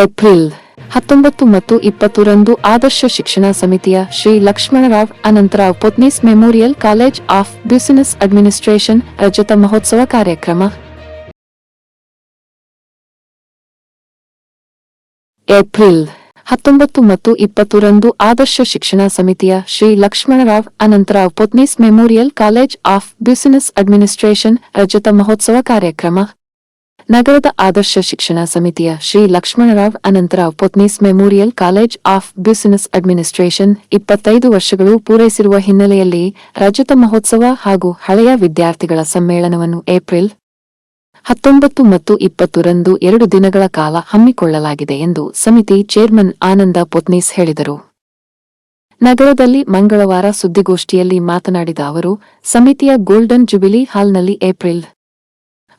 April ಹತ್ತೊಂಬತ್ತು ಮತ್ತು ಇಪ್ಪತ್ತರಂದು ಆದರ್ಶ ಶಿಕ್ಷಣ ಸಮಿತಿಯ Shri Lakshmanrao Anantrao Potnis memorial college of business administration ರಜತ ಮಹೋತ್ಸವ ಕಾರ್ಯಕ್ರಮ. ಏಪ್ರಿಲ್ ಹತ್ತೊಂಬತ್ತು ಮತ್ತು ಇಪ್ಪತ್ತರಂದು ಆದರ್ಶ ಶಿಕ್ಷಣ ಸಮಿತಿಯ Shri Lakshmanrao Anantrao Potnis memorial college of business administration ರಜತ ಮಹೋತ್ಸವ ಕಾರ್ಯಕ್ರಮ. ನಗರದ ಆದರ್ಶ ಶಿಕ್ಷಣ ಸಮಿತಿಯ Shri Lakshmanrao Anantrao Potnis memorial college of business administration ಇಪ್ಪತ್ತೈದು ವರ್ಷಗಳು ಪೂರೈಸಿರುವ ಹಿನ್ನೆಲೆಯಲ್ಲಿ ರಜತ ಮಹೋತ್ಸವ ಹಾಗೂ ಹಳೆಯ ವಿದ್ಯಾರ್ಥಿಗಳ ಸಮ್ಮೇಳನವನ್ನು ಏಪ್ರಿಲ್ ಹತ್ತೊಂಬತ್ತು ಮತ್ತು ಇಪ್ಪತ್ತರಂದು ಎರಡು ದಿನಗಳ ಕಾಲ ಹಮ್ಮಿಕೊಳ್ಳಲಾಗಿದೆ ಎಂದು ಸಮಿತಿ ಚೇರ್ಮನ್ ಆನಂದ ಪೊತ್ನೀಸ್ ಹೇಳಿದರು. ನಗರದಲ್ಲಿ ಮಂಗಳವಾರ ಸುದ್ದಿಗೋಷ್ಠಿಯಲ್ಲಿ ಮಾತನಾಡಿದ ಅವರು, ಸಮಿತಿಯ ಗೋಲ್ಡನ್ ಜುಬಿಲಿ ಹಾಲ್ನಲ್ಲಿ ಏಪ್ರಿಲ್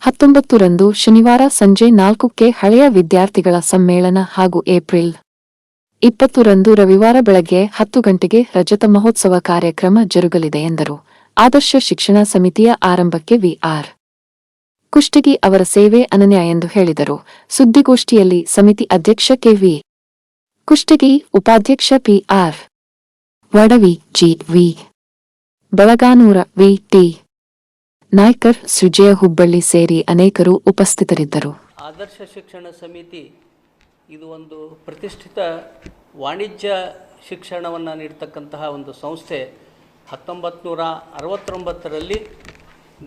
ಹತ್ತೊಂಬತ್ತರಂದು ಶನಿವಾರ ಸಂಜೆ ನಾಲ್ಕಕ್ಕೆ ಹಳೆಯ ವಿದ್ಯಾರ್ಥಿಗಳ ಸಮ್ಮೇಳನ ಹಾಗೂ ಏಪ್ರಿಲ್ ಇಪ್ಪತ್ತರಂದು ರವಿವಾರ ಬೆಳಗ್ಗೆ ಹತ್ತು ಗಂಟೆಗೆ ರಜತ ಮಹೋತ್ಸವ ಕಾರ್ಯಕ್ರಮ ಜರುಗಲಿದೆ ಎಂದರು. ಆದರ್ಶ ಶಿಕ್ಷಣ ಸಮಿತಿಯ ಆರಂಭಕ್ಕೆ ವಿಆರ್ ಕುಷ್ಟಗಿ ಅವರ ಸೇವೆ ಅನನ್ಯ ಎಂದು ಹೇಳಿದರು. ಸುದ್ದಿಗೋಷ್ಠಿಯಲ್ಲಿ ಸಮಿತಿ ಅಧ್ಯಕ್ಷ ಕೆವಿ ಕುಷ್ಟಗಿ, ಉಪಾಧ್ಯಕ್ಷ P R Vadavi G V Belaganur V T Naikar, Sujaya Hubballi ಸೇರಿ ಅನೇಕರು ಉಪಸ್ಥಿತರಿದ್ದರು. ಆದರ್ಶ ಶಿಕ್ಷಣ ಸಮಿತಿ ಇದು ಒಂದು ಪ್ರತಿಷ್ಠಿತ ವಾಣಿಜ್ಯ ಶಿಕ್ಷಣವನ್ನು ನೀಡ್ತಕ್ಕಂತಹ ಒಂದು ಸಂಸ್ಥೆ. ಹತ್ತೊಂಬತ್ತು ನೂರ ಅರವತ್ತೊಂಬತ್ತರಲ್ಲಿ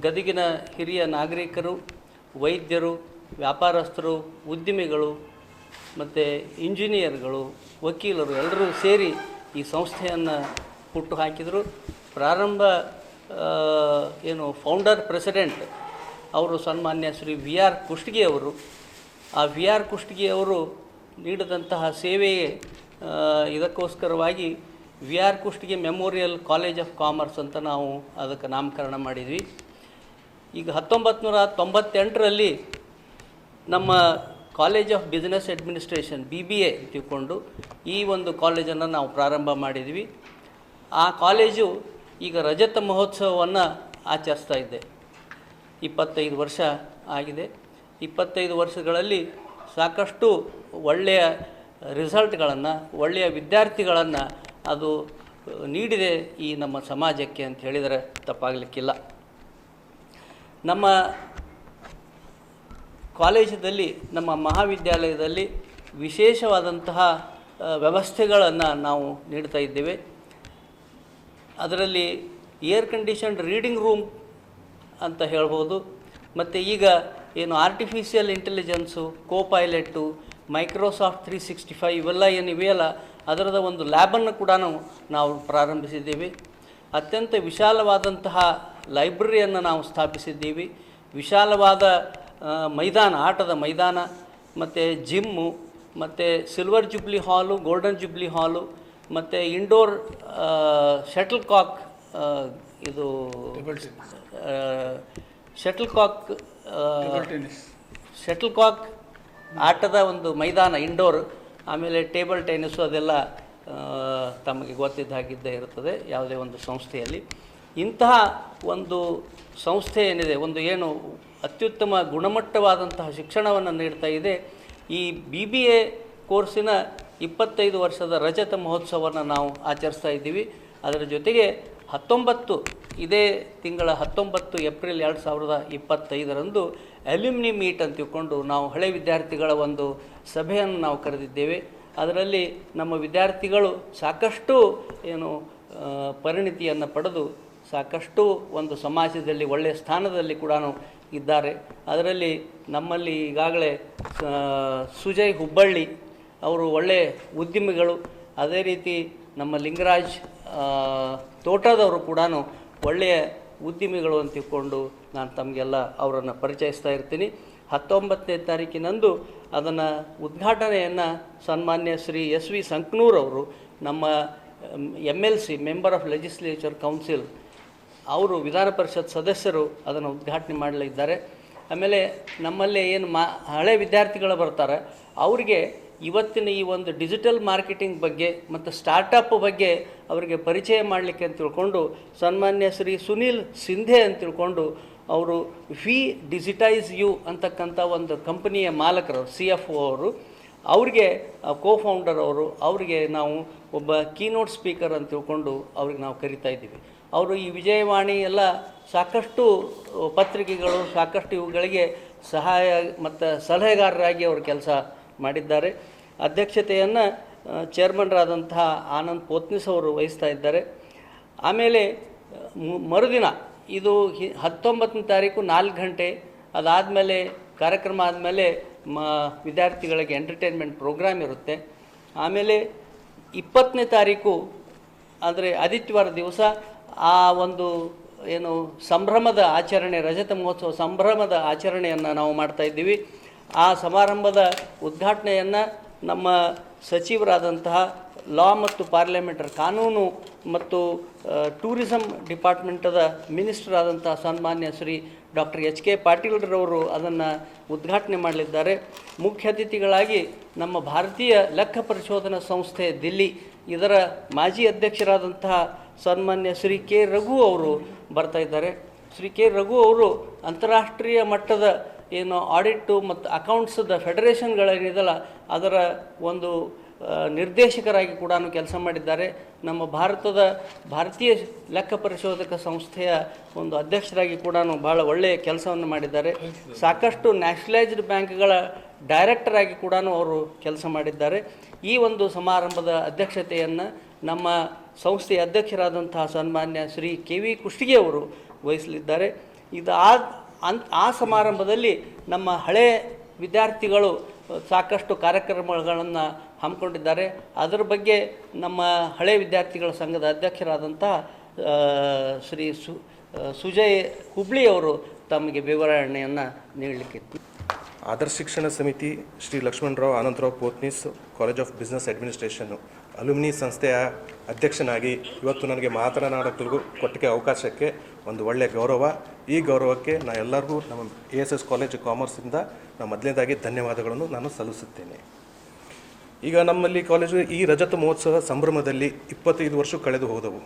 ಗದಗಿನ ಹಿರಿಯ ನಾಗರಿಕರು, ವೈದ್ಯರು, ವ್ಯಾಪಾರಸ್ಥರು ಉದ್ಯಮಿಗಳು ಮತ್ತು ಇಂಜಿನಿಯರ್ಗಳು, ವಕೀಲರು ಎಲ್ಲರೂ ಸೇರಿ ಈ ಸಂಸ್ಥೆಯನ್ನು ಹುಟ್ಟು ಹಾಕಿದರು. ಪ್ರಾರಂಭ ಏನು ಫೌಂಡರ್ ಪ್ರೆಸಿಡೆಂಟ್ ಅವರು ಸನ್ಮಾನ್ಯ ಶ್ರೀ ವಿ ಆರ್ ಕುಷ್ಟಗಿ ಅವರು, ಆ ವಿ ಆರ್ ಕುಷ್ಟಗಿ ಅವರು ನೀಡಿದಂತಹ ಸೇವೆಯೇ ಇದಕ್ಕೋಸ್ಕರವಾಗಿ V R Kushtagi memorial college of commerce ಅಂತ ನಾವು ಅದಕ್ಕೆ ನಾಮಕರಣ ಮಾಡಿದ್ವಿ. ಈಗ ಹತ್ತೊಂಬತ್ತು ನೂರ ತೊಂಬತ್ತೆಂಟರಲ್ಲಿ ನಮ್ಮ college of business administration B B A ತಿಳ್ಕೊಂಡು ಈ ಒಂದು ಕಾಲೇಜನ್ನು ನಾವು ಪ್ರಾರಂಭ ಮಾಡಿದ್ವಿ. ಆ ಕಾಲೇಜು ಈಗ ರಜತ ಮಹೋತ್ಸವವನ್ನು ಆಚರಿಸ್ತಾ ಇದ್ದೆ. ಇಪ್ಪತ್ತೈದು ವರ್ಷ ಆಗಿದೆ. ಇಪ್ಪತ್ತೈದು ವರ್ಷಗಳಲ್ಲಿ ಸಾಕಷ್ಟು ಒಳ್ಳೆಯ ರಿಸಲ್ಟ್ಗಳನ್ನು, ಒಳ್ಳೆಯ ವಿದ್ಯಾರ್ಥಿಗಳನ್ನು ಅದು ನೀಡಿದೆ ಈ ನಮ್ಮ ಸಮಾಜಕ್ಕೆ ಅಂತ ಹೇಳಿದರೆ ತಪ್ಪಾಗಲಿಕ್ಕಿಲ್ಲ. ನಮ್ಮ ಕಾಲೇಜದಲ್ಲಿ ನಮ್ಮ ಮಹಾವಿದ್ಯಾಲಯದಲ್ಲಿ ವಿಶೇಷವಾದಂತಹ ವ್ಯವಸ್ಥೆಗಳನ್ನು ನಾವು ನೀಡ್ತಾ ಇದ್ದೇವೆ. ಅದರಲ್ಲಿ ಏರ್ ಕಂಡೀಷನ್ಡ್ ರೀಡಿಂಗ್ ರೂಮ್ ಅಂತ ಹೇಳ್ಬೋದು. ಮತ್ತು ಈಗ ಏನು artificial intelligence copilot Microsoft three sixty five ಇವೆಲ್ಲ ಏನು ಇವೆಯಲ್ಲ ಅದರದ ಒಂದು ಲ್ಯಾಬನ್ನು ಕೂಡ ನಾವು ಪ್ರಾರಂಭಿಸಿದ್ದೀವಿ. ಅತ್ಯಂತ ವಿಶಾಲವಾದಂತಹ ಲೈಬ್ರರಿಯನ್ನು ನಾವು ಸ್ಥಾಪಿಸಿದ್ದೀವಿ. ವಿಶಾಲವಾದ ಮೈದಾನ, ಆಟದ ಮೈದಾನ, ಮತ್ತು ಜಿಮ್ಮು ಮತ್ತು silver jubilee hall golden jubilee hall ಮತ್ತು ಇಂಡೋರ್ ಶಟಲ್ ಕಾಕ್ ಇದು ಶಟಲ್ ಕಾಕ್ ಶಟಲ್ ಕಾಕ್ ಆಟದ ಒಂದು ಮೈದಾನ ಇಂಡೋರ್ ಆಮೇಲೆ ಟೇಬಲ್ ಟೆನ್ನಿಸು ಅದೆಲ್ಲ ತಮಗೆ ಗೊತ್ತಿದ್ದ ಹಾಗಿದ್ದೇ ಇರುತ್ತದೆ ಯಾವುದೇ ಒಂದು ಸಂಸ್ಥೆಯಲ್ಲಿ. ಇಂತಹ ಒಂದು ಸಂಸ್ಥೆ ಏನಿದೆ ಒಂದು ಏನು ಅತ್ಯುತ್ತಮ ಗುಣಮಟ್ಟವಾದಂತಹ ಶಿಕ್ಷಣವನ್ನು ನೀಡ್ತಾ ಇದೆ ಈ ಬಿ ಬಿ ಎ ಕೋರ್ಸಿನ ಇಪ್ಪತ್ತೈದು ವರ್ಷದ ರಜತ ಮಹೋತ್ಸವವನ್ನು ನಾವು ಆಚರಿಸ್ತಾ ಇದ್ದೀವಿ. ಅದರ ಜೊತೆಗೆ ಹತ್ತೊಂಬತ್ತು, ಇದೇ ತಿಂಗಳ ಹತ್ತೊಂಬತ್ತು ಏಪ್ರಿಲ್ ಎರಡು ಸಾವಿರದ ಇಪ್ಪತ್ತೈದರಂದು ಅಲ್ಯೂಮಿನಿ ಮೀಟ್ ಅಂತ ತಿಳ್ಕೊಂಡು ನಾವು ಹಳೆ ವಿದ್ಯಾರ್ಥಿಗಳ ಒಂದು ಸಭೆಯನ್ನು ನಾವು ಕರೆದಿದ್ದೇವೆ. ಅದರಲ್ಲಿ ನಮ್ಮ ವಿದ್ಯಾರ್ಥಿಗಳು ಸಾಕಷ್ಟು ಏನು ಪರಿಣಿತಿಯನ್ನು ಪಡೆದು ಸಾಕಷ್ಟು ಒಂದು ಸಮಾಜದಲ್ಲಿ ಒಳ್ಳೆಯ ಸ್ಥಾನದಲ್ಲಿ ಕೂಡ ಇದ್ದಾರೆ. ಅದರಲ್ಲಿ ನಮ್ಮಲ್ಲಿ ಈಗಾಗಲೇ ಸುಜಯ್ ಹುಬ್ಬಳ್ಳಿ ಅವರು ಒಳ್ಳೆಯ ಉದ್ಯಮಿಗಳು. ಅದೇ ರೀತಿ ನಮ್ಮ ಲಿಂಗರಾಜ್ ತೋಟದವರು ಕೂಡ ಒಳ್ಳೆಯ ಉದ್ಯಮಿಗಳು ಅಂತ ತಿಳ್ಕೊಂಡು ನಾನು ತಮಗೆಲ್ಲ ಅವರನ್ನು ಪರಿಚಯಿಸ್ತಾ ಇರ್ತೀನಿ. ಹತ್ತೊಂಬತ್ತನೇ ತಾರೀಕಿನಂದು ಅದನ್ನು ಉದ್ಘಾಟನೆಯನ್ನು ಸನ್ಮಾನ್ಯ ಶ್ರೀ ಎಸ್ ವಿ ಸಂಕ್ನೂರ್ ಅವರು, ನಮ್ಮ M L C member of legislature council ಅವರು ವಿಧಾನ ಪರಿಷತ್ ಸದಸ್ಯರು ಅದನ್ನು ಉದ್ಘಾಟನೆ ಮಾಡಲಿದ್ದಾರೆ. ಆಮೇಲೆ ನಮ್ಮಲ್ಲಿ ಏನು ಮಾ, ಹಳೆ ವಿದ್ಯಾರ್ಥಿಗಳು ಬರ್ತಾರೆ, ಅವರಿಗೆ ಇವತ್ತಿನ ಈ ಒಂದು ಡಿಜಿಟಲ್ ಮಾರ್ಕೆಟಿಂಗ್ ಬಗ್ಗೆ ಮತ್ತು ಸ್ಟಾರ್ಟಪ್ ಬಗ್ಗೆ ಅವರಿಗೆ ಪರಿಚಯ ಮಾಡಲಿಕ್ಕೆ ಅಂತ ತಿಳ್ಕೊಂಡು, ಸನ್ಮಾನ್ಯ ಶ್ರೀ ಸುನೀಲ್ ಸಿಂಧೆ ಅಂತ ತಿಳ್ಕೊಂಡು, ಅವರು ವಿ ಡಿಜಿಟೈಸ್ ಯು ಅಂತಕ್ಕಂಥ ಒಂದು ಕಂಪನಿಯ ಮಾಲಕರು ಸಿ ಎಫ್ ಒ ಅವರು. ಅವ್ರಿಗೆ ಕೋ ಫೌಂಡರ್ ಅವರು, ಅವರಿಗೆ ನಾವು ಒಬ್ಬ ಕೀನೋಟ್ ಸ್ಪೀಕರ್ ಅಂತ ತಿಳ್ಕೊಂಡು ಅವ್ರಿಗೆ ನಾವು ಕರಿತಾ ಇದ್ದೀವಿ. ಅವರು ಈ ವಿಜಯವಾಣಿ ಎಲ್ಲ ಸಾಕಷ್ಟು ಪತ್ರಿಕೆಗಳು, ಸಾಕಷ್ಟು ಇವುಗಳಿಗೆ ಸಹಾಯ ಮತ್ತು ಸಲಹೆಗಾರರಾಗಿ ಅವ್ರ ಕೆಲಸ ಮಾಡಿದ್ದಾರೆ. ಅಧ್ಯಕ್ಷತೆಯನ್ನು ಚೇರ್ಮನ್ರಾದಂತಹ ಆನಂದ್ ಪೋತ್ನಿಸ್ ಅವರು ವಹಿಸ್ತಾ ಇದ್ದಾರೆ. ಆಮೇಲೆ ಮರುದಿನ ಇದು ಹಿ- ಹತ್ತೊಂಬತ್ತನೇ ತಾರೀಕು ನಾಲ್ಕು ಗಂಟೆ ಅದಾದಮೇಲೆ, ಕಾರ್ಯಕ್ರಮ ಆದಮೇಲೆ, ಮ, ವಿದ್ಯಾರ್ಥಿಗಳಿಗೆ ಎಂಟರ್ಟೈನ್ಮೆಂಟ್ ಪ್ರೋಗ್ರಾಮ್ ಇರುತ್ತೆ. ಆಮೇಲೆ, ಇಪ್ಪತ್ತನೇ ತಾರೀಕು ಅಂದರೆ ಆದಿತ್ಯವಾರ ದಿವಸ ಆ ಒಂದು, ಏನು, ಸಂಭ್ರಮದ ಆಚರಣೆ, ರಜತ ಮಹೋತ್ಸವ ಸಂಭ್ರಮದ ಆಚರಣೆಯನ್ನು ನಾವು ಮಾಡ್ತಾ ಇದ್ದೀವಿ. ಆ ಸಮಾರಂಭದ ಉದ್ಘಾಟನೆಯನ್ನು ನಮ್ಮ ಸಚಿವರಾದಂತಹ ಲಾ ಮತ್ತು ಪಾರ್ಲಿಮೆಂಟರ್ ಕಾನೂನು ಮತ್ತು ಟೂರಿಸಂ ಡಿಪಾರ್ಟ್ಮೆಂಟದ ಮಿನಿಸ್ಟರ್ ಆದಂತಹ ಸನ್ಮಾನ್ಯ ಶ್ರೀ ಡಾಕ್ಟರ್ ಎಚ್ ಕೆ ಪಾಟೀಲ್ರವರು ಅದನ್ನು ಉದ್ಘಾಟನೆ ಮಾಡಲಿದ್ದಾರೆ. ಮುಖ್ಯ ಅತಿಥಿಗಳಾಗಿ ನಮ್ಮ ಭಾರತೀಯ ಲೆಕ್ಕ ಪರಿಶೋಧನಾ ಸಂಸ್ಥೆ ದಿಲ್ಲಿ, ಇದರ ಮಾಜಿ ಅಧ್ಯಕ್ಷರಾದಂತಹ ಸನ್ಮಾನ್ಯ ಶ್ರೀ ಕೆ ರಘು ಅವರು ಬರ್ತಾ ಇದ್ದಾರೆ. ಶ್ರೀ ಕೆ ರಘು ಅವರು ಅಂತಾರಾಷ್ಟ್ರೀಯ ಮಟ್ಟದ ಏನು ಆಡಿಟ್ಟು ಮತ್ತು ಅಕೌಂಟ್ಸ್ದ ಫೆಡರೇಷನ್ಗಳೇನಿದೆಲ್ಲ ಅದರ ಒಂದು ನಿರ್ದೇಶಕರಾಗಿ ಕೂಡ ಕೆಲಸ ಮಾಡಿದ್ದಾರೆ. ನಮ್ಮ ಭಾರತದ ಭಾರತೀಯ ಲೆಕ್ಕ ಪರಿಶೋಧಕ ಸಂಸ್ಥೆಯ ಒಂದು ಅಧ್ಯಕ್ಷರಾಗಿ ಕೂಡ ಭಾಳ ಒಳ್ಳೆಯ ಕೆಲಸವನ್ನು ಮಾಡಿದ್ದಾರೆ. ಸಾಕಷ್ಟು ನ್ಯಾಷನಲೈಸ್ಡ್ ಬ್ಯಾಂಕ್ಗಳ ಡೈರೆಕ್ಟರ್ ಆಗಿ ಕೂಡ ಅವರು ಕೆಲಸ ಮಾಡಿದ್ದಾರೆ. ಈ ಒಂದು ಸಮಾರಂಭದ ಅಧ್ಯಕ್ಷತೆಯನ್ನು ನಮ್ಮ ಸಂಸ್ಥೆಯ ಅಧ್ಯಕ್ಷರಾದಂತಹ ಸನ್ಮಾನ್ಯ ಶ್ರೀ ಕೆ ವಿ ಕುಷ್ಟಿಗೆ ಅವರು ವಹಿಸಲಿದ್ದಾರೆ. ಇದು ಅಂತ್ ಆ ಸಮಾರಂಭದಲ್ಲಿ ನಮ್ಮ ಹಳೆ ವಿದ್ಯಾರ್ಥಿಗಳು ಸಾಕಷ್ಟು ಕಾರ್ಯಕ್ರಮಗಳನ್ನು ಹಮ್ಮಿಕೊಂಡಿದ್ದಾರೆ. ಅದರ ಬಗ್ಗೆ ನಮ್ಮ ಹಳೆ ವಿದ್ಯಾರ್ಥಿಗಳ ಸಂಘದ ಅಧ್ಯಕ್ಷರಾದಂಥ ಶ್ರೀ ಸು ಸುಜಯ್ ಹುಬ್ಳಿ ಅವರು ತಮಗೆ ವಿವರಣೆಯನ್ನು ನೀಡಲಿಕ್ಕೆ ಆದರ್ಶ ಶಿಕ್ಷಣ ಸಮಿತಿ Shri Lakshmanrao Anandrao Potnis, college of business ಅಡ್ಮಿನಿಸ್ಟ್ರೇಷನ್ನು alumni ಸಂಸ್ಥೆಯ ಅಧ್ಯಕ್ಷನಾಗಿ ಇವತ್ತು ನನಗೆ ಮಾತನಾಡೋಕ್ಕೂ ಕೊಟ್ಟಿಗೆ ಅವಕಾಶಕ್ಕೆ ಒಂದು ಒಳ್ಳೆಯ ಗೌರವ. ಈ ಗೌರವಕ್ಕೆ ನಾ ಎಲ್ಲರಿಗೂ ನಮ್ಮ ಎ ಎಸ್ ಎಸ್ ಕಾಲೇಜ್ ಕಾಮರ್ಸಿಂದ ನಾನು ಮೊದಲನೇದಾಗಿ ಧನ್ಯವಾದಗಳನ್ನು ನಾನು ಸಲ್ಲಿಸುತ್ತೇನೆ. ಈಗ ನಮ್ಮಲ್ಲಿ ಕಾಲೇಜು ಈ ರಜತ ಮಹೋತ್ಸವ ಸಂಭ್ರಮದಲ್ಲಿ ಇಪ್ಪತ್ತೈದು ವರ್ಷ ಕಳೆದು ಹೋದವು.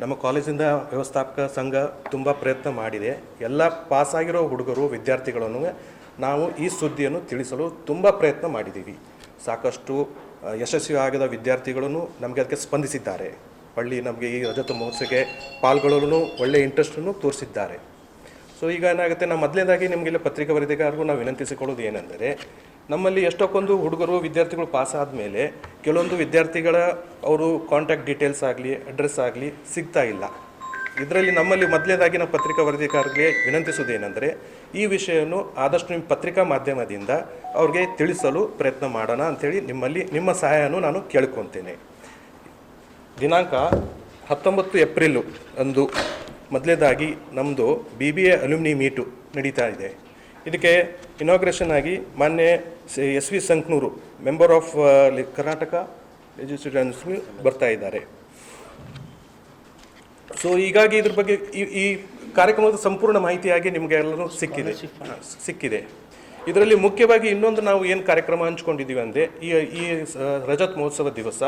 ನಮ್ಮ ಕಾಲೇಜಿಂದ ವ್ಯವಸ್ಥಾಪಕ ಸಂಘ ತುಂಬ ಪ್ರಯತ್ನ ಮಾಡಿದೆ. ಎಲ್ಲ ಪಾಸಾಗಿರೋ ಹುಡುಗರು, ವಿದ್ಯಾರ್ಥಿಗಳನ್ನು ನಾವು ಈ ಸುದ್ದಿಯನ್ನು ತಿಳಿಸಲು ತುಂಬ ಪ್ರಯತ್ನ ಮಾಡಿದ್ದೀವಿ. ಸಾಕಷ್ಟು ಯಶಸ್ವಿ ಆಗದ ವಿದ್ಯಾರ್ಥಿಗಳನ್ನು ನಮಗೆ ಅದಕ್ಕೆ ಸ್ಪಂದಿಸಿದ್ದಾರೆ. ಹಳ್ಳಿ ನಮಗೆ ಈ ರಜತ ಮಹೋತ್ಸವಕ್ಕೆ ಪಾಲ್ಗೊಳ್ಳಲು ಒಳ್ಳೆಯ ಇಂಟ್ರೆಸ್ಟನ್ನು ತೋರಿಸಿದ್ದಾರೆ. ಸೊ ಈಗ ಏನಾಗುತ್ತೆ? ನಾವು ಮೊದಲನೇದಾಗಿ ನಿಮಗೆಲ್ಲ ಪತ್ರಿಕಾ ವರದಿಗಾರರಿಗೂ ನಾವು ವಿನಂತಿಸಿಕೊಳ್ಳೋದು ಏನೆಂದರೆ, ನಮ್ಮಲ್ಲಿ ಎಷ್ಟೊಕ್ಕೊಂದು ಹುಡುಗರು, ವಿದ್ಯಾರ್ಥಿಗಳು ಪಾಸ್ ಆದಮೇಲೆ ಕೆಲವೊಂದು ವಿದ್ಯಾರ್ಥಿಗಳ ಅವರು ಕಾಂಟ್ಯಾಕ್ಟ್ ಡೀಟೇಲ್ಸ್ ಆಗಲಿ ಅಡ್ರೆಸ್ ಆಗಲಿ ಸಿಗ್ತಾ ಇಲ್ಲ. ಇದರಲ್ಲಿ ನಮ್ಮಲ್ಲಿ ಮೊದಲನೇದಾಗಿ ನಾವು ಪತ್ರಿಕಾ ವರದಿಗಾರರಿಗೆ ವಿನಂತಿಸುವುದೇನೆಂದರೆ ಈ ವಿಷಯವನ್ನು ಆದಷ್ಟು ನಿಮ್ಮ ಪತ್ರಿಕಾ ಮಾಧ್ಯಮದಿಂದ ಅವ್ರಿಗೆ ತಿಳಿಸಲು ಪ್ರಯತ್ನ ಮಾಡೋಣ ಅಂಥೇಳಿ ನಿಮ್ಮಲ್ಲಿ ನಿಮ್ಮ ಸಹಾಯನೂ ನಾನು ಕೇಳ್ಕೊತೇನೆ. ದಿನಾಂಕ ಹತ್ತೊಂಬತ್ತು ಏಪ್ರಿಲು ಅಂದು ಮೊದಲೇದಾಗಿ ನಮ್ಮದು B B A alumni meet ನಡೀತಾ ಇದೆ. ಇದಕ್ಕೆ ಇನಾಗ್ರೇಷನ್ ಆಗಿ ಮಾನ್ಯ S V Sankanur member of Karnataka legislative ಬರ್ತಾ ಇದ್ದಾರೆ. ಸೊ ಹೀಗಾಗಿ ಇದ್ರ ಬಗ್ಗೆ ಈ ಈ ಕಾರ್ಯಕ್ರಮದ ಸಂಪೂರ್ಣ ಮಾಹಿತಿಯಾಗಿ ನಿಮಗೆ ಎಲ್ಲರೂ ಸಿಕ್ಕಿದೆ. ಸಿಕ್ಕಿದೆ. ಇದರಲ್ಲಿ ಮುಖ್ಯವಾಗಿ ಇನ್ನೊಂದು ನಾವು ಏನು ಕಾರ್ಯಕ್ರಮ ಹಂಚ್ಕೊಂಡಿದ್ದೀವಿ ಅಂದರೆ ಈ ಈ ರಜತ್ ಮಹೋತ್ಸವ ದಿವಸ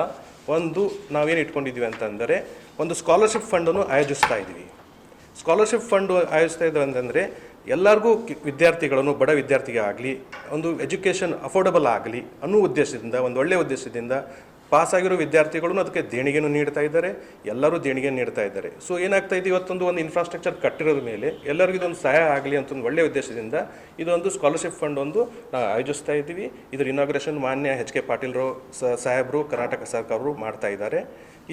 ಒಂದು ನಾವೇನು ಇಟ್ಕೊಂಡಿದ್ದೀವಿ ಅಂತಂದರೆ ಒಂದು ಸ್ಕಾಲರ್ಶಿಪ್ ಫಂಡನ್ನು ಆಯೋಜಿಸ್ತಾ ಇದ್ದೀವಿ. ಸ್ಕಾಲರ್ಶಿಪ್ ಫಂಡ್ ಆಯೋಜಿಸ್ತಾ ಇದ್ದೀವಿ ಅಂತಂದರೆ ಎಲ್ಲರಿಗೂ ವಿದ್ಯಾರ್ಥಿಗಳನ್ನು, ಬಡ ವಿದ್ಯಾರ್ಥಿಗೆ ಆಗಲಿ, ಒಂದು ಎಜುಕೇಷನ್ ಅಫೋರ್ಡಬಲ್ ಆಗಲಿ ಅನ್ನೋ ಉದ್ದೇಶದಿಂದ, ಒಂದು ಒಳ್ಳೆಯ ಉದ್ದೇಶದಿಂದ ಪಾಸಾಗಿರೋ ವಿದ್ಯಾರ್ಥಿಗಳು ಅದಕ್ಕೆ ದೇಣಿಗೆನೂ ನೀಡ್ತಾ ಇದ್ದಾರೆ, ಎಲ್ಲರೂ ದೇಣಿಗೆ ನೀಡ್ತಾ ಇದ್ದಾರೆ. ಸೊ ಏನಾಗ್ತಾ ಇದೆ ಇವತ್ತೊಂದು ಒಂದು ಇನ್ಫ್ರಾಸ್ಟ್ರಕ್ಚರ್ ಕಟ್ಟಿರೋದ ಮೇಲೆ, ಎಲ್ಲರಿಗೂ ಇದೊಂದು ಸಹಾಯ ಆಗಲಿ ಅಂತ ಒಂದು ಒಳ್ಳೆಯ ಉದ್ದೇಶದಿಂದ ಇದೊಂದು ಸ್ಕಾಲರ್ಶಿಪ್ ಫಂಡ್ ಒಂದು ನಾವು ಆಯೋಜಿಸ್ತಾ ಇದ್ದೀವಿ. ಇದರ ಇನಾಗ್ರೇಷನ್ ಮಾನ್ಯ ಎಚ್ ಕೆ ಪಾಟೀಲ್ರು ಸಾಹೇಬರು, ಕರ್ನಾಟಕ ಸರ್ಕಾರರು ಮಾಡ್ತಾ ಇದ್ದಾರೆ.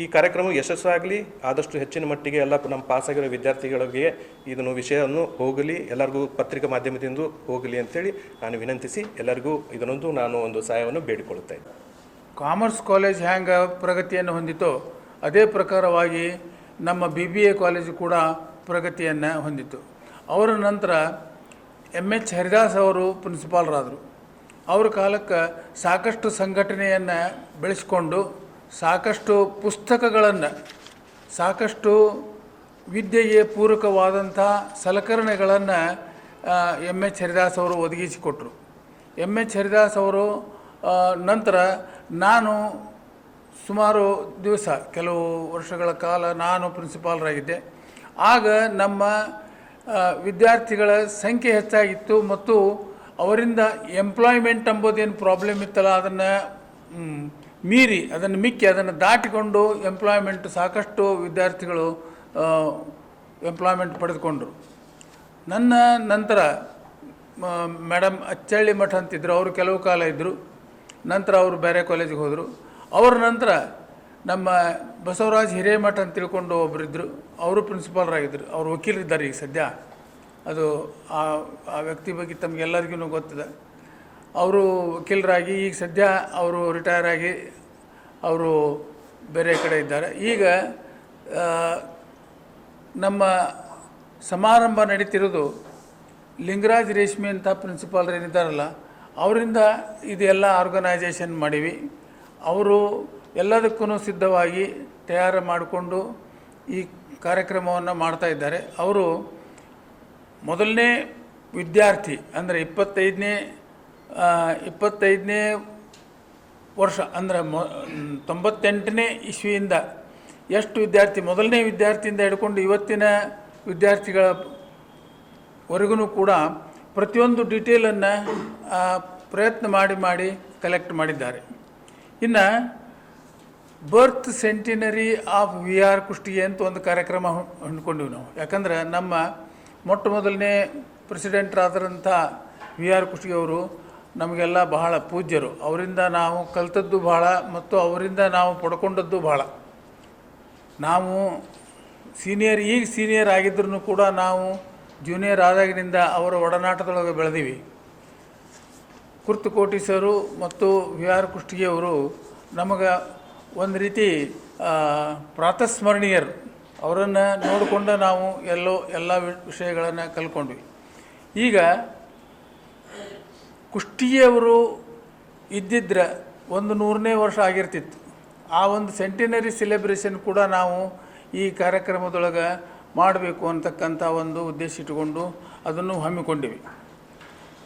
ಈ ಕಾರ್ಯಕ್ರಮ ಯಶಸ್ಸಾಗಲಿ, ಆದಷ್ಟು ಹೆಚ್ಚಿನ ಮಟ್ಟಿಗೆ ಎಲ್ಲ ನಮ್ಮ ಪಾಸಾಗಿರೋ ವಿದ್ಯಾರ್ಥಿಗಳಿಗೆ ಇದನ್ನು ವಿಷಯವನ್ನು ಹೋಗಲಿ, ಎಲ್ಲರಿಗೂ ಪತ್ರಿಕಾ ಮಾಧ್ಯಮದಿಂದ ಹೋಗಲಿ ಅಂತೇಳಿ ನಾನು ವಿನಂತಿಸಿ ಎಲ್ಲರಿಗೂ ಇದನ್ನೊಂದು ನಾನು ಒಂದು ಸಹಾಯವನ್ನು ಬೇಡಿಕೊಳ್ಳುತ್ತಾ ಇದ್ದೇನೆ ಕಾಮರ್ಸ್ ಕಾಲೇಜ್ ಹ್ಯಾಂಗೆ ಪ್ರಗತಿಯನ್ನು ಹೊಂದಿತೋ, ಅದೇ ಪ್ರಕಾರವಾಗಿ ನಮ್ಮ ಬಿ ಬಿ ಎ ಕಾಲೇಜು ಕೂಡ ಪ್ರಗತಿಯನ್ನು ಹೊಂದಿತು. ಅವರ ನಂತರ ಎಂ ಎಚ್ ಹರಿದಾಸ್ ಅವರು ಪ್ರಿನ್ಸಿಪಾಲ್ರಾದರು. ಅವ್ರ ಕಾಲಕ್ಕೆ ಸಾಕಷ್ಟು ಸಂಘಟನೆಯನ್ನು ಬೆಳೆಸ್ಕೊಂಡು, ಸಾಕಷ್ಟು ಪುಸ್ತಕಗಳನ್ನು, ಸಾಕಷ್ಟು ವಿದ್ಯೆಗೆ ಪೂರಕವಾದಂಥ ಸಲಕರಣೆಗಳನ್ನು ಎಂ ಎಚ್ ಹರಿದಾಸ್ ಅವರು ಒದಗಿಸಿಕೊಟ್ರು. ಎಂ ಎಚ್ ಹರಿದಾಸ್ ಅವರು ನಂತರ ನಾನು ಸುಮಾರು ದಿವಸ, ಕೆಲವು ವರ್ಷಗಳ ಕಾಲ ನಾನು ಪ್ರಿನ್ಸಿಪಾಲರಾಗಿದ್ದೆ. ಆಗ ನಮ್ಮ ವಿದ್ಯಾರ್ಥಿಗಳ ಸಂಖ್ಯೆ ಹೆಚ್ಚಾಗಿತ್ತು ಮತ್ತು ಅವರಿಂದ ಎಂಪ್ಲಾಯ್ಮೆಂಟ್ ಎಂಬುದೇನು ಪ್ರಾಬ್ಲಮ್ ಇತ್ತಲ್ಲ, ಅದನ್ನು ಮೀರಿ, ಅದನ್ನು ಮಿಕ್ಕಿ, ಅದನ್ನು ದಾಟಿಕೊಂಡು ಎಂಪ್ಲಾಯ್ಮೆಂಟ್ ಸಾಕಷ್ಟು ವಿದ್ಯಾರ್ಥಿಗಳು ಎಂಪ್ಲಾಯ್ಮೆಂಟ್ ಪಡೆದುಕೊಂಡರು. ನನ್ನ ನಂತರ ಮೇಡಮ್ ಅಚ್ಚಳ್ಳಿ ಮಠ ಅಂತಿದ್ದರು ಅವರು ಕೆಲವು ಕಾಲ ಇದ್ದರು ನಂತರ ಅವರು ಬೇರೆ ಕಾಲೇಜಿಗೆ ಹೋದರು. ಅವರ ನಂತರ ನಮ್ಮ ಬಸವರಾಜ್ ಹಿರೇಮಠ ಅಂತ ತಿಳ್ಕೊಂಡು ಒಬ್ಬರಿದ್ದರು ಅವರು ಪ್ರಿನ್ಸಿಪಾಲ್ರಾಗಿದ್ದರು ಅವರು ವಕೀಲರಿದ್ದಾರೆ ಈಗ ಸದ್ಯ. ಅದು ಆ ಆ ವ್ಯಕ್ತಿ ಬಗ್ಗೆ ತಮಗೆಲ್ಲರಿಗೂ ಗೊತ್ತಿದೆ. ಅವರು ವಕೀಲರಾಗಿ ಈಗ ಸದ್ಯ ಅವರು ರಿಟೈರ್ ಆಗಿ ಅವರು ಬೇರೆ ಕಡೆ ಇದ್ದಾರೆ. ಈಗ ನಮ್ಮ ಸಮಾರಂಭ ನಡೀತಿರೋದು ಲಿಂಗರಾಜ್ ರೇಷ್ಮೆ ಅಂತ ಪ್ರಿನ್ಸಿಪಾಲ್ರು ಏನಿದ್ದಾರಲ್ಲ ಅವರಿಂದ ಇದೆಲ್ಲ ಆರ್ಗನೈಜೇಷನ್ ಮಾಡಿವಿ. ಅವರು ಎಲ್ಲದಕ್ಕೂ ಸಿದ್ಧವಾಗಿ ತಯಾರು ಮಾಡಿಕೊಂಡು ಈ ಕಾರ್ಯಕ್ರಮವನ್ನು ಮಾಡ್ತಾ ಇದ್ದಾರೆ. ಅವರು ಮೊದಲನೇ ವಿದ್ಯಾರ್ಥಿ ಅಂದರೆ ಇಪ್ಪತ್ತೈದನೇ ಇಪ್ಪತ್ತೈದನೇ ವರ್ಷ ಅಂದರೆ ಮೊ, ತೊಂಬತ್ತೆಂಟನೇ ಇಸ್ವಿಯಿಂದ ಎಷ್ಟು ವಿದ್ಯಾರ್ಥಿ, ಮೊದಲನೇ ವಿದ್ಯಾರ್ಥಿಯಿಂದ ಹಿಡ್ಕೊಂಡು ಇವತ್ತಿನ ವಿದ್ಯಾರ್ಥಿಗಳವರೆಗೂ ಕೂಡ ಪ್ರತಿಯೊಂದು ಡೀಟೇಲನ್ನು ಪ್ರಯತ್ನ ಮಾಡಿ ಮಾಡಿ ಕಲೆಕ್ಟ್ ಮಾಡಿದ್ದಾರೆ. ಇನ್ನು birth centenary of V R Kushtagi ಅಂತ ಒಂದು ಕಾರ್ಯಕ್ರಮ ಹೊಂದ್ಕೊಂಡಿವಿ ನಾವು. ಯಾಕಂದ್ರೆ ನಮ್ಮ ಮೊಟ್ಟ ಮೊದಲನೇ ಪ್ರೆಸಿಡೆಂಟ್ರಾದಂಥ ವಿ ಆರ್ ಕುಷ್ಟಿಗೆ ಅವರು ನಮಗೆಲ್ಲ ಬಹಳ ಪೂಜ್ಯರು. ಅವರಿಂದ ನಾವು ಕಲಿತದ್ದು ಬಹಳ ಮತ್ತು ಅವರಿಂದ ನಾವು ಪಡ್ಕೊಂಡದ್ದು ಬಹಳ. ನಾವು ಸೀನಿಯರ್ ಈಗ ಸೀನಿಯರ್ ಆಗಿದ್ರೂ ಕೂಡ ನಾವು ಜೂನಿಯರ್ ಆದಾಗಿನಿಂದ ಅವರ ಒಡನಾಟದೊಳಗೆ ಬೆಳೆದೀವಿ. ಕುರ್ತಕೋಟಿ ಸರು ಮತ್ತು ವಿ ಆರ್ ಕುಷ್ಟಗಿ ಅವರು ನಮಗೆ ಒಂದು ರೀತಿ ಪ್ರಾತಸ್ಮರಣೀಯರು. ಅವರನ್ನು ನೋಡಿಕೊಂಡು ನಾವು ಎಲ್ಲೋ ಎಲ್ಲ ವಿಷಯಗಳನ್ನು ಕಲ್ಕೊಂಡ್ವಿ ಈಗ ಕುಷ್ಟಿಯವರು ಇದ್ದಿದ್ರೆ ಒಂದು ನೂರನೇ ವರ್ಷ ಆಗಿರ್ತಿತ್ತು. ಆ ಒಂದು ಸೆಂಟಿನರಿ ಸೆಲೆಬ್ರೇಷನ್ ಕೂಡ ನಾವು ಈ ಕಾರ್ಯಕ್ರಮದೊಳಗೆ ಮಾಡಬೇಕು ಅಂತಕ್ಕಂಥ ಒಂದು ಉದ್ದೇಶ ಇಟ್ಟುಕೊಂಡು ಅದನ್ನು ಹಮ್ಮಿಕೊಂಡಿವೆ.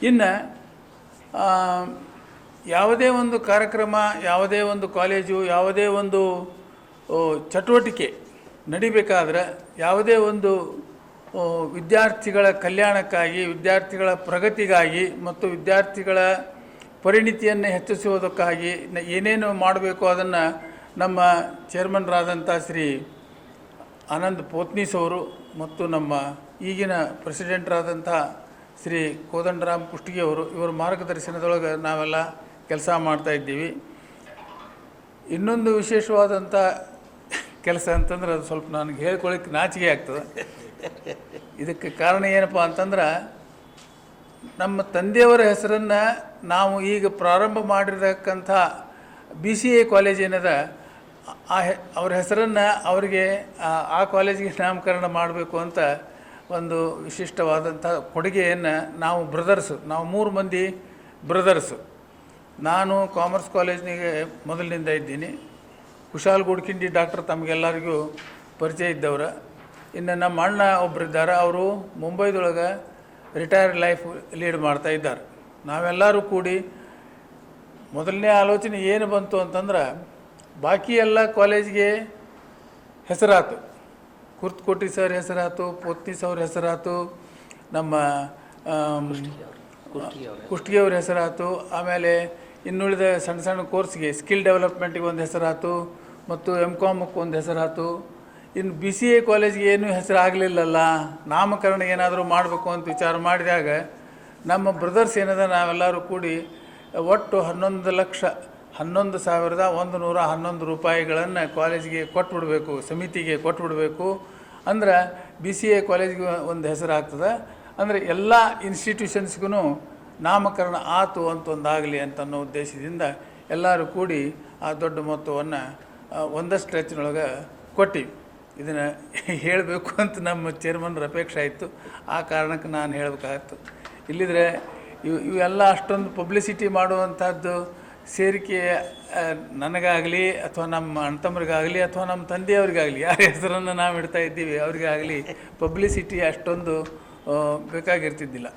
ಇನ್ನು ಯಾವುದೇ ಒಂದು ಕಾರ್ಯಕ್ರಮ, ಯಾವುದೇ ಒಂದು ಕಾಲೇಜು, ಯಾವುದೇ ಒಂದು ಚಟುವಟಿಕೆ ನಡಿಬೇಕಾದ್ರೆ ಯಾವುದೇ ಒಂದು ವಿದ್ಯಾರ್ಥಿಗಳ ಕಲ್ಯಾಣಕ್ಕಾಗಿ, ವಿದ್ಯಾರ್ಥಿಗಳ ಪ್ರಗತಿಗಾಗಿ ಮತ್ತು ವಿದ್ಯಾರ್ಥಿಗಳ ಪರಿಣಿತಿಯನ್ನು ಹೆಚ್ಚಿಸುವುದಕ್ಕಾಗಿ ಏನೇನು ಮಾಡಬೇಕು ಅದನ್ನು ನಮ್ಮ ಚೇರ್ಮನ್ರಾದಂಥ ಶ್ರೀ ಆನಂದ್ ಪೋತ್ನೀಸ್ ಅವರು ಮತ್ತು ನಮ್ಮ ಈಗಿನ ಪ್ರೆಸಿಡೆಂಟ್ರಾದಂಥ ಶ್ರೀ ಕೋದಂಡರಾಮ್ ಕುಷ್ಟಗಿ ಅವರು, ಇವರ ಮಾರ್ಗದರ್ಶನದೊಳಗೆ ನಾವೆಲ್ಲ ಕೆಲಸ ಮಾಡ್ತಾ ಇದ್ದೀವಿ. ಇನ್ನೊಂದು ವಿಶೇಷವಾದಂಥ ಕೆಲಸ ಅಂತಂದ್ರೆ ಅದು ಸ್ವಲ್ಪ ನನಗೆ ಹೇಳ್ಕೊಳ್ಳಿಕ್ಕೆ ನಾಚಿಕೆ ಆಗ್ತದೆ. ಇದಕ್ಕೆ ಕಾರಣ ಏನಪ್ಪ ಅಂತಂದ್ರೆ, ನಮ್ಮ ತಂದೆಯವರ ಹೆಸರನ್ನು ನಾವು ಈಗ ಪ್ರಾರಂಭ ಮಾಡಿರತಕ್ಕಂಥ ಬಿ ಸಿ ಎ ಕಾಲೇಜ್ ಏನದ ಆ ಅವ್ರ ಹೆಸರನ್ನು ಅವರಿಗೆ, ಆ- ಆ ಕಾಲೇಜಿಗೆ ನಾಮಕರಣ ಮಾಡಬೇಕು ಅಂತ ಒಂದು ವಿಶಿಷ್ಟವಾದಂಥ ಕೊಡುಗೆಯನ್ನು ನಾವು ಬ್ರದರ್ಸು, ನಾವು ಮೂರು ಮಂದಿ ಬ್ರದರ್ಸು. ನಾನು ಕಾಮರ್ಸ್ ಕಾಲೇಜ್ನಿಗೆ ಮೊದಲಿನಿಂದ ಇದ್ದೀನಿ. ಕುಶಾಲ್ ಗುಡ್ಕಿಂಡಿ ಡಾಕ್ಟರ್ ತಮಗೆಲ್ಲರಿಗೂ ಪರಿಚಯ ಇದ್ದವ್ರ. ಇನ್ನು ನಮ್ಮ ಅಣ್ಣ ಒಬ್ಬರಿದ್ದಾರೆ ಅವರು ಮುಂಬೈದೊಳಗೆ ರಿಟೈರ್ಡ್ ಲೈಫ್ ಲೀಡ್ ಮಾಡ್ತಾ ಇದ್ದಾರೆ. ನಾವೆಲ್ಲರೂ ಕೂಡಿ ಮೊದಲನೇ ಆಲೋಚನೆ ಏನು ಬಂತು ಅಂತಂದ್ರೆ ಬಾಕಿ ಎಲ್ಲ ಕಾಲೇಜ್ಗೆ ಹೆಸರಾತು. ಕುರ್ತಕೋಟಿ ಸರ್ ಹೆಸರಾತು ಪೋತ್ನಿಸ್ ಅವ್ರ ಹೆಸರಾತು, ನಮ್ಮ ಕುಷ್ಟಗಿ ಅವ್ರ ಹೆಸರಾತು, ಆಮೇಲೆ ಇನ್ನುಳಿದ ಸಣ್ಣ ಸಣ್ಣ ಕೋರ್ಸ್ಗೆ ಸ್ಕಿಲ್ ಡೆವಲಪ್ಮೆಂಟ್ಗೆ ಒಂದು ಹೆಸರಾತು, ಮತ್ತು ಎಂ ಕಾಮಕ್ಕೆ ಒಂದು ಹೆಸರಾತು. ಇನ್ನು ಬಿ ಸಿ ಎ ಕಾಲೇಜ್ಗೆ ಏನೂ ಹೆಸರು ಆಗಲಿಲ್ಲಲ್ಲ ನಾಮಕರಣ ಏನಾದರೂ ಮಾಡಬೇಕು ಅಂತ ವಿಚಾರ ಮಾಡಿದಾಗ ನಮ್ಮ ಬ್ರದರ್ಸ್ ಏನದ ನಾವೆಲ್ಲರೂ ಕೂಡಿ ಒಟ್ಟು ಹನ್ನೊಂದು ಲಕ್ಷ ಹನ್ನೊಂದು ಸಾವಿರದ ಒಂದು ನೂರ ಹನ್ನೊಂದು ರೂಪಾಯಿಗಳನ್ನು ಕಾಲೇಜಿಗೆ ಬಿಡಬೇಕು ಸಮಿತಿಗೆ ಕೊಟ್ಬಿಡ್ಬೇಕು. ಅಂದ್ರೆ ಬಿ ಸಿ ಎ ಕಾಲೇಜ್ಗೆ ಒಂದು ಹೆಸರು ಆಗ್ತದೆ. ಅಂದರೆ ಎಲ್ಲ ಇನ್ಸ್ಟಿಟ್ಯೂಷನ್ಸ್ಗೂ ನಾಮಕರಣ ಆತು ಅಂತ ಒಂದಾಗಲಿ ಅಂತ ಅನ್ನೋ ಉದ್ದೇಶದಿಂದ ಎಲ್ಲರೂ ಕೂಡಿ ಆ ದೊಡ್ಡ ಮೊತ್ತವನ್ನು ಒಂದಷ್ಟು ಹೆಚ್ಚಿನೊಳಗೆ ಕೊಟ್ಟಿವಿ. ಇದನ್ನು ಹೇಳಬೇಕು ಅಂತ ನಮ್ಮ ಚೇರ್ಮನ್ರ ಅಪೇಕ್ಷೆ ಆಯಿತು. ಆ ಕಾರಣಕ್ಕೆ ನಾನು ಹೇಳಬೇಕಾಗಿತ್ತು ಇಲ್ಲಿದ್ರೆ ಇವು, ಇವೆಲ್ಲ ಅಷ್ಟೊಂದು ಪಬ್ಲಿಸಿಟಿ ಮಾಡುವಂಥದ್ದು ಸೇರಿಕೆ ನನಗಾಗಲಿ ಅಥವಾ ನಮ್ಮ ಅಣ್ತಮ್ಮರಿಗಾಗಲಿ ಅಥವಾ ನಮ್ಮ ತಂದೆಯವ್ರಿಗಾಗಲಿ, ಯಾರ ಹೆಸರನ್ನು ನಾವು ಇಡ್ತಾ ಇದ್ದೀವಿ, ಅವರಿಗಾಗಲಿ ಪಬ್ಲಿಸಿಟಿ ಅಷ್ಟೊಂದು ಬೇಕಾಗಿರ್ತಿದ್ದಿಲ್ಲ.